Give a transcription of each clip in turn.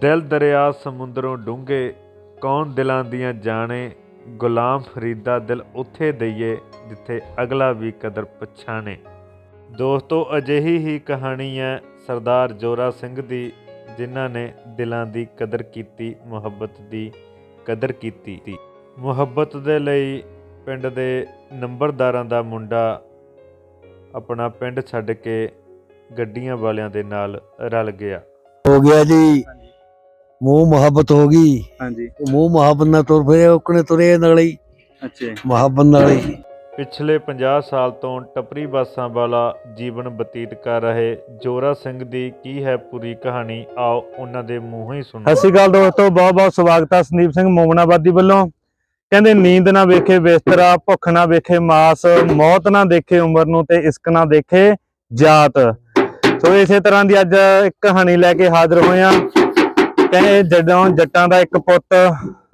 ਦਿਲ ਦਰਿਆ ਸਮੁੰਦਰੋਂ ਡੂੰਘੇ, ਕੌਣ ਦਿਲਾਂ ਦੀਆਂ ਜਾਣੇ, ਗੁਲਾਮ ਫਰੀਦਾ ਦਿਲ ਉੱਥੇ ਦਈਏ, ਜਿੱਥੇ ਅਗਲਾ ਵੀ ਕਦਰ ਪਛਾਣੇ। ਦੋਸਤੋ, ਅਜਿਹੀ ਹੀ ਕਹਾਣੀ ਹੈ ਸਰਦਾਰ ਜੋਰਾ ਸਿੰਘ ਦੀ, ਜਿਨ੍ਹਾਂ ਨੇ ਦਿਲਾਂ ਦੀ ਕਦਰ ਕੀਤੀ, ਮੁਹੱਬਤ ਦੀ ਕਦਰ ਕੀਤੀ। ਮੁਹੱਬਤ ਦੇ ਲਈ ਪਿੰਡ ਦੇ ਨੰਬਰਦਾਰਾਂ ਦਾ ਮੁੰਡਾ ਆਪਣਾ ਪਿੰਡ ਛੱਡ ਕੇ ਗੱਡੀਆਂ ਵਾਲਿਆਂ ਦੇ ਨਾਲ ਰਲ ਗਿਆ। ਹੋ ਗਿਆ ਜੀ। ਮੋਹ ਮੁਹੱਬਤ ਹੋ ਗਈ। ਹਾਂਜੀ। ਮੋਹ ਮੁਹੱਬਤ ਨਾਲ ਤੁਰ ਪਏ ਉਕਣੇ ਤੁਰੇ ਨਾਲ ਹੀ? ਅੱਛਾ। ਮੁਹੱਬਤ ਨਾਲ ਹੀ। ਪਿਛਲੇ 50 ਸਾਲ ਤੋਂ ਟੱਪਰੀ ਬੱਸਾਂ ਵਾਲਾ ਜੀਵਨ ਬਤੀਤ ਕਰ ਰਹੇ ਜੋਰਾ ਸਿੰਘ ਦੀ ਕੀ ਹੈ ਪੂਰੀ ਕਹਾਣੀ? ਆਓ ਉਹਨਾਂ ਦੇ ਮੂੰਹੋਂ ਹੀ ਸੁਣੋ। ਸਤਿ ਸ਼੍ਰੀ ਅਕਾਲ ਦੋਸਤੋ ਬਹੁਤ ਬਹੁਤ ਸਵਾਗਤ ਹੈ ਸੰਦੀਪ ਸਿੰਘ ਮੋਮਨਾਬਾਦੀ ਵੱਲੋਂ। ਕਹਿੰਦੇ ਨੀਂਦ ਨਾ ਵੇਖੇ ਬਿਸਤਰਾ ਭੁੱਖ ਨਾ ਵੇਖੇ ਮਾਸ ਮੌਤ ਨਾ ਦੇਖੇ ਉਮਰ ਨੂੰ ਤੇ ਇਸ਼ਕ ਨਾ ਦੇਖੇ ਜਾਤ। ਸੋ ਇਸੇ ਤਰ੍ਹਾਂ ਦੀ ਅੱਜ ਇੱਕ ਕਹਾਣੀ ਲੈ ਕੇ ਹਾਜ਼ਰ ਹੋਏ ਆ। ਕਹਿੰਦੇ ਜਦੋਂ ਜੱਟਾਂ ਦਾ ਇੱਕ ਪੁੱਤ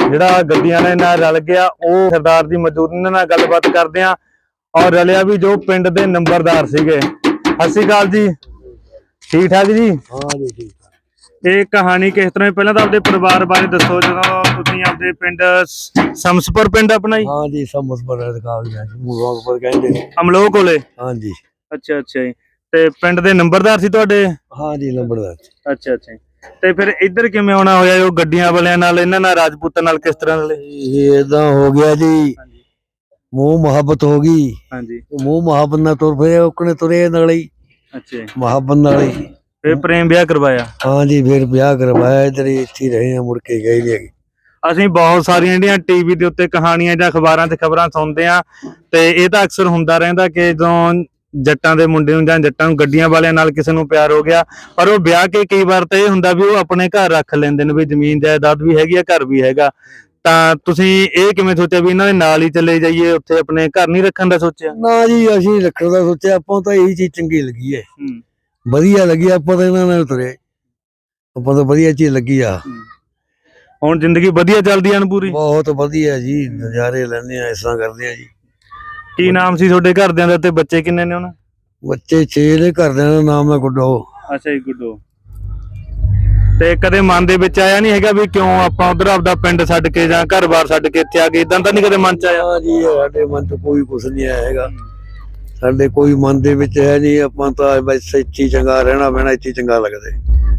ਜਿਹੜਾ ਗੱਡੀਆਂ ਦੇ ਨਾਲ ਰਲ ਗਿਆ ਉਹ ਸਰਦਾਰ ਦੀ ਮੌਜੂਦਗੀ ਨਾਲ ਗੱਲਬਾਤ ਕਰਦੇ ਆ ਔਰ ਰਲਿਆ ਵੀ ਜੋ ਪਿੰਡ ਦੇ ਨੰਬਰਦਾਰ ਸੀਗੇ। ਸ਼੍ਰੀ ਅਕਾਲ ਜੀ। ਠੀਕ ਠਾਕ ਜੀ? ਹਾਂ ਜੀ ਠੀਕ ਇਹ ਕਹਾਣੀ ਕਿਸ ਤਰ੍ਹਾਂ? ਪਹਿਲਾਂ ਤਾਂ ਆਪਣੇ ਪਰਿਵਾਰ ਬਾਰੇ ਦੱਸੋ ਜਦੋਂ ਤੁਸੀਂ ਆਪਣੇ ਪਿੰਡ ਸਮਸਪੁਰ ਪਿੰਡ ਆਪਣਾ ਹੀ ਹਾਂ ਜੀ ਸਮਝ ਪਰ ਕਾਗਜ਼ ਹੈ ਮੂਹਾਂ ਪਰ ਕਹਿੰਦੇ ਨੇ। ਕੋਲੇ? ਹਾਂ ਜੀ। ਅੱਛਾ ਅੱਛਾ ਜੀ। ਤੇ ਪਿੰਡ ਦੇ ਨੰਬਰਦਾਰ ਸੀ ਤੁਹਾਡੇ? ਹਾਂ ਜੀ ਨੰਬਰਦਾਰ ਅੱਛਾ ਅੱਛਾ ਜੀ। ਤੇ ਫਿਰ ਇੱਧਰ ਕਿਵੇਂ ਆਉਣਾ ਹੋਇਆ ਉਹ ਗੱਡੀਆਂ ਵਾਲਿਆਂ ਨਾਲ ਇਹਨਾਂ ਨਾਲ ਰਾਜਪੂਤਾਂ ਨਾਲ ਕਿਸ ਤਰ੍ਹਾਂ ਨਾਲ? ਇਹ ਇਦਾਂ ਹੋ ਗਿਆ ਜੀ। ਹਾਂਜੀ। ਮੋਹ ਮੁਹੱਬਤ ਹੋ ਗਈ। ਹਾਂਜੀ। ਮੋਹ ਮੁਹੱਬਤ ਨਾਲ ਤੁਰ ਪਏ ਉਕਣੇ ਤੁਰੇ ਨਾਲ ਹੀ। ਅੱਛਾ। ਮੁਹੱਬਤ ਨਾਲ ਹੀ। ਫਿਰ ਪ੍ਰੇਮ ਵਿਆਹ ਕਰਵਾਇਆ? ਹਾਂ ਜੀ ਫਿਰ ਵਿਆਹ ਕਰਵਾਇਆ ਇਧਰ ਇੱਥੇ ਰਹੇ ਆ ਮੁੜ ਕੇ ਗਏ ਨਹੀਂ ਅਸੀਂ ਬਹੁਤ ਸਾਰੀਆਂ ਜਿਹੜੀਆਂ ਟੀਵੀ ਦੇ ਉੱਤੇ ਕਹਾਣੀਆਂ ਜਾਂ ਅਖਬਾਰਾਂ ਤੇ ਖਬਰਾਂ ਸੁਣਦੇ ਆ ਤੇ ਇਹ ਤਾਂ ਅਕਸਰ ਹੁੰਦਾ ਰਹਿੰਦਾ ਕਿ ਜਦੋਂ ਜੱਟਾਂ ਦੇ ਮੁੰਡੇ ਨੂੰ ਜਾਂ ਜੱਟਾਂ ਨੂੰ ਗੱਡੀਆਂ ਵਾਲਿਆਂ ਨਾਲ ਕਿਸੇ ਨੂੰ ਪਿਆਰ ਹੋ ਗਿਆ ਪਰ ਉਹ ਵਿਆਹ ਕੇ ਕਈ ਵਾਰ ਤਾਂ ਇਹ ਹੁੰਦਾ ਵੀ ਉਹ ਆਪਣੇ ਘਰ ਰੱਖ ਲੈਂਦੇ ਨੇ ਵੀ ਜ਼ਮੀਨ ਜਾਇਦਾਦ ਵੀ ਹੈਗੀ ਆ ਘਰ ਵੀ ਹੈਗਾ। ਤਾਂ ਤੁਸੀਂ ਇਹ ਕਿਵੇਂ ਸੋਚਿਆ ਵੀ ਇਹਨਾਂ ਦੇ ਨਾਲ ਹੀ ਚਲੇ ਜਾਈਏ ਉੱਥੇ ਆਪਣੇ ਘਰ ਨਹੀਂ ਰੱਖਣ ਦਾ ਸੋਚਿਆ? ਨਾ ਜੀ ਅਸੀਂ ਰੱਖਣ ਦਾ ਸੋਚਿਆ ਆਪਾਂ ਤਾਂ ਇਹੀ ਚੀਜ਼ ਚੰਗੀ ਲੱਗੀ ਹੈ। ਵਧੀਆ ਲੱਗੀ ਆਪਾਂ ਤਾਂ ਇਹਨਾਂ ਨਾਲ ਤੁਰੇ ਆਪਾਂ ਤਾਂ ਵਧੀਆ ਚੀਜ਼ ਲੱਗੀ ਆ। ਹੁਣ ਜ਼ਿੰਦਗੀ ਵਧੀਆ ਚੱਲਦੀ ਆਂ ਪੂਰੀ? ਬਹੁਤ ਵਧੀਆ ਜੀ ਨਜ਼ਾਰੇ ਲੈਂਦੇ ਆ ਇਸ ਤਰ੍ਹਾਂ ਕਰਦੇ ਆ ਜੀ। ਕੀ ਨਾਮ ਸੀ ਤੁਹਾਡੇ ਘਰਦਿਆਂ ਦਾ ਤੇ ਬੱਚੇ ਕਿੰਨੇ ਨੇ ਉਹਨਾਂ? ਬੱਚੇ 6 ਦੇ ਘਰਦਿਆਂ ਦਾ ਨਾਮ ਹੈ ਗੁੱਡੋ। ਅੱਛਾ ਜੀ ਗੁੱਡੋ। ਤੇ ਕਦੇ ਮਨ ਦੇ ਵਿੱਚ ਆਇਆ ਨਹੀਂ ਹੈਗਾ ਵੀ ਕਿਉਂ ਆਪਾਂ ਉਧਰ ਆਪਦਾ ਪਿੰਡ ਛੱਡ ਕੇ ਜਾਂ ਘਰ-ਬਾਰ ਛੱਡ ਕੇ ਇੱਥੇ ਆ ਗਏ? ਇਦਾਂ ਤਾਂ ਨਹੀਂ ਕਦੇ ਮਨ ਚ ਆਇਆ? ਹਾਂ ਜੀ ਸਾਡੇ ਮਨ 'ਚ ਕੋਈ ਕੁਛ ਨਹੀਂ ਆਇਆ ਹੈਗਾ। ਸਾਡੇ ਕੋਈ ਮਨ ਦੇ ਵਿੱਚ ਹੈ ਨਹੀਂ ਆਪਾਂ ਤਾਂ ਬਸ ਇੱਥੇ ਚੰਗਾ ਰਹਿਣਾ ਪੈਣਾ ਇੱਥੇ ਚੰਗਾ ਲੱਗਦਾ।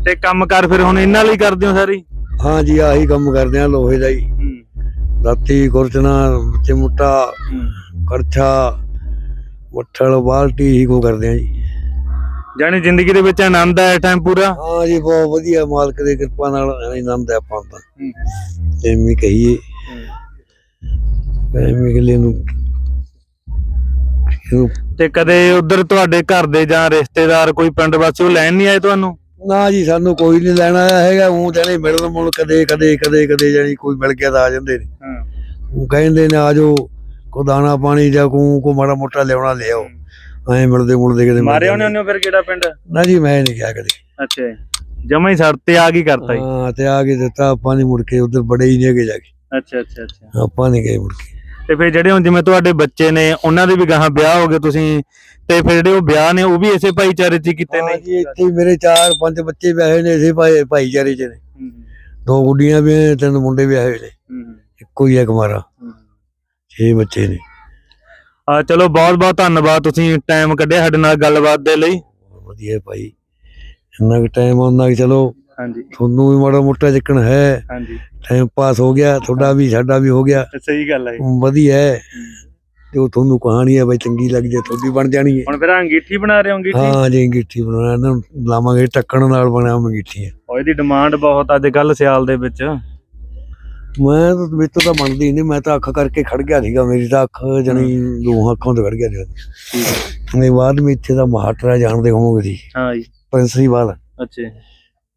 ਤੇ ਕੰਮ ਕਰ ਫਿਰ ਹੁਣ ਇਹਨਾਂ ਲਈ ਕਰਦੇ ਹੋ ਸਾਰੀ? ਹਾਂ ਜੀ ਆਹੀ ਕੰਮ ਕਰਦੇ ਆ ਲੋਹੇ ਦਾ ਹੀ। ਰਾਤੀ ਗੁਰਚਨਾ ਚਿਮਟਾ। ਕਰਛਾ ਮੁੱਠਲ ਬਾਲਟੀ ਹੀ ਕੋ ਕਰਦੇ ਆ ਜੀ। ਜਾਨੀ ਜ਼ਿੰਦਗੀ ਦੇ ਵਿੱਚ ਆਨੰਦ ਹੈ ਟਾਈਮ ਪੂਰਾ? ਹਾਂ ਜੀ ਬਹੁਤ ਵਧੀਆ ਮਾਲਕ ਦੀ ਕਿਰਪਾ ਨਾਲ ਆਨੰਦ ਹੈ ਆਪਾਂ ਤਾਂ। ਐਵੇਂ ਕਹੀਏ। ਐਵੇਂ ਕਿ ਨੂੰ ਤੇ ਕਦੇ ਉਧਰ ਤੁਹਾਡੇ ਘਰ ਦੇ ਜਾਂ ਰਿਸ਼ਤੇਦਾਰ ਕੋਈ ਪਿੰਡ ਵਾਸੀ ਲੈਣ ਨਹੀਂ ਆਏ ਤੁਹਾਨੂੰ? ਨਾ ਜੀ ਸਾਨੂੰ ਕੋਈ ਨਹੀਂ ਲੈਣ ਆਇਆ ਹੈਗਾ। ਉਹ ਜਾਨੀ ਮਿਲਣ ਮੁਲ ਕਦੇ ਕਦੇ ਕਦੇ ਕਦੇ ਜਾਨੀ ਕੋਈ ਮਿਲ ਗਿਆ ਤਾਂ ਆ ਜਾਂਦੇ ਨੇ। ਉਹ ਕਹਿੰਦੇ ਨੇ ਆਜੋ ਕੋ ਦਾਣਾ ਪਾਣੀ ਜਾਂ ਕੋ ਕੋ ਮਾੜਾ ਮੋਟਾ ਲਿਆਉਣਾ ਲਿਆਓ ਐ ਮਿਲਦੇ ਮੁਲਦੇ ਕਿਤੇ ਮਿਲ ਮਾਰੇ ਜਾਂਦੇ। ਉਹਨੇ ਉਹਨੇ ਫਿਰ ਕਿਹੜਾ ਪਿੰਡ? ਨਾ ਜੀ ਮੈਂ ਨਹੀਂ ਗਿਆ ਕਦੇ। ਅੱਛਾ ਜਮਾ ਹੀ ਸੜ ਤੇ ਆ ਗਈ ਕਰਤਾ ਜੀ। ਹਾਂ ਤੇ ਆ ਕੇ ਦਿੱਤਾ ਆਪਾਂ ਨਹੀਂ ਮੁੜ ਕੇ ਉਧਰ ਬੜੇ ਹੀ ਨਹੀਂ ਜਾ ਕੇ। ਅੱਛਾ ਅੱਛਾ ਅੱਛਾ। ਆਪਾਂ ਨਹੀਂ ਗਏ ਮੁੜ ਕੇ। ਤੇ ਫਿਰ ਜਿਹੜੇ ਹੁਣ ਜਿਵੇਂ ਤੁਹਾਡੇ ਬੱਚੇ ਨੇ ਉਹਨਾਂ ਦੇ ਵੀ ਗਾਹਾਂ ਵਿਆਹ ਹੋ ਗਏ ਤੁਸੀਂ ਤੇ ਫਿਰ ਜਿਹੜੇ ਉਹ ਵਿਆਹ ਨੇ ਉਹ ਵੀ ਇਸੇ ਭਾਈਚਾਰੇ 'ਚ ਕੀਤੇ ਨੇ? ਜੀ ਇੱਥੇ ਮੇਰੇ ਚਾਰ ਪੰਜ ਬੱਚੇ ਵਿਆਹੇ ਨੇ ਇਸੇ ਭਾਈ ਭਾਈਚਾਰੇ ਚ ਨੇ। ਦੋ ਗੁੱਡੀਆਂ ਵੀ ਤਿੰਨ ਮੁੰਡੇ ਵਿਆਹੇ ਨੇ। ਇੱਕੋ ਹੀ ਹੈ। ਕੁਮਾਰਾ ਛੇ ਬੱਚੇ ਨੇ। ਆ ਚਲੋ ਬਹੁਤ ਬਹੁਤ ਧੰਨਵਾਦ। ਤੁਸੀਂ ਟਾਈਮ ਕੱਢਿਆ ਸਾਡੇ ਨਾਲ ਗੱਲਬਾਤ ਦੇ ਲਈ। ਵਧੀਆ ਭਾਈ। ਇੰਨਾ ਕੁ ਟਾਈਮ ਉਹਨਾਂ ਚਲੋ ਹਾਂਜੀ। ਤੁਹਾਨੂੰ ਵੀ ਮਾੜਾ ਮੋਟਾ ਚੱਕਣ ਹੈ। ਹਾਂਜੀ। ਟਾਈਮ ਪਾਸ ਹੋ ਗਿਆ ਤੁਹਾਡਾ ਵੀ ਸਾਡਾ ਵੀ ਹੋ ਗਿਆ। ਸਹੀ ਗੱਲ ਹੈ ਵਧੀਆ ਹੈ। ਤੇ ਉਹ ਤੁਹਾਨੂੰ ਕਹਾਣੀ ਹੈ ਬਈ ਚੰਗੀ ਲੱਗ ਜੇ ਤੁਹਾਡੀ ਬਣ ਜਾਣੀ ਹੈ। ਹੁਣ ਫਿਰ ਅੰਗੀਠੀ ਬਣਾ ਰਹੇ ਹੋ ਅੰਗੀਠੀ? ਹਾਂ ਜੀ ਅੰਗੀਠੀ ਨੂੰ ਲਾਵਾਂਗੇ ਟੱਕਣ ਨਾਲ ਬਣਿਆ ਅੰਗੀਠੀ ਉਹ ਇਹਦੀ ਡਿਮਾਂਡ ਬਹੁਤ ਅੱਜ ਕੱਲ ਸਿਆਲ ਦੇ ਵਿੱਚ। ਮੈਂ ਤਾਂ ਮੇਤੋਂ ਤਾਂ ਬਣਦੀ ਨਹੀਂ ਮੈਂ ਤਾਂ ਅੱਖ ਕਰਕੇ ਖੜ ਗਿਆ ਸੀਗਾ ਮੇਰੀ ਤਾਂ ਅੱਖ ਜਣੀ ਦੋ ਅੱਖਾਂ ਤੋਂ ਖੜ ਗਿਆ ਸੀ ਨੇ ਬਾਅਦ ਵਿੱਚ ਇੱਥੇ ਦਾ ਮਹਾਟਰਾ ਜਾਣਦੇ ਹੋਵੋਗੇ ਜੀ ਹਾਂ ਜੀ। ਪ੍ਰਿੰਸੀਪਲ ਅੱਛਾ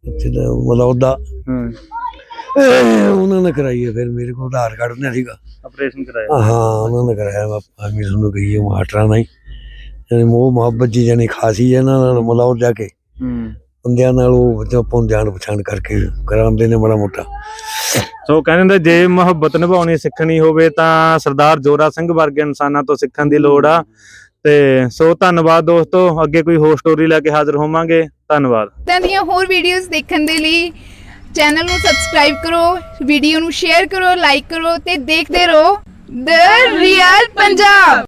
ਇੱਥੇ ਦਾ ਮਲੌਦਾ। ਹਾਂ। ਉਹਨਾਂ ਨੇ ਕਰਾਈ ਹੈ ਫਿਰ ਮੇਰੇ ਕੋਲ ਆਧਾਰ ਕਾਰਡ ਨਹੀਂ ਸੀਗਾ। ਆਪਰੇਸ਼ਨ ਕਰਾਇਆ। ਹਾਂ ਉਹਨਾਂ ਨੇ ਕਰਾਇਆ ਤੁਹਾਨੂੰ ਕਹੀਏ ਮਹਾਟਰਾ ਨਹੀਂ ਜਾਨੀ ਮੋਹ ਮੁਹੱਬਤ ਜੀ ਜਾਨੀ ਖਾਸੀ ਹੈ ਇਹਨਾਂ ਨਾਲ ਮਲੌਦ ਜਾ ਕੇ। ਹੂੰ। ਬੰਦਿਆਂ ਨਾਲ ਉਹ ਜੋ ਆਪਾਂ ਜਾਣ ਪਛਾਣ ਕਰਕੇ ਕਰਾਉਂਦੇ ਨੇ ਬੜਾ ਮੋਟਾ। ਸੋ ਕਹਿੰਦੇ ਹੁੰਦੇ, ਜੇ ਮੁਹੱਬਤ ਨਿਭਾਉਣੀ ਸਿੱਖਣੀ ਹੋਵੇ ਤਾਂ ਸਰਦਾਰ ਜੋਰਾ ਸਿੰਘ ਵਰਗੇ ਇਨਸਾਨਾਂ ਤੋਂ ਸਿੱਖਣ ਦੀ ਲੋੜ ਆ। ਤੇ ਸੋ ਧੰਨਵਾਦ ਦੋਸਤੋ, ਅੱਗੇ ਕੋਈ ਹੋਰ ਸਟੋਰੀ ਲੈ ਕੇ ਹਾਜ਼ਰ ਹੋਵਾਂਗੇ। ਧੰਨਵਾਦ। ਇਦਾਂ ਦੀਆਂ ਹੋਰ ਵੀਡੀਓਜ਼ ਦੇਖਣ ਦੇ ਲਈ ਚੈਨਲ ਨੂੰ ਸਬਸਕ੍ਰਾਈਬ ਕਰੋ ਵੀਡੀਓ ਨੂੰ ਸ਼ੇਅਰ ਕਰੋ ਲਾਈਕ ਕਰੋ ਤੇ ਦੇਖਦੇ ਰਹੋ। ਦ ਰੀਅਲ ਪੰਜਾਬ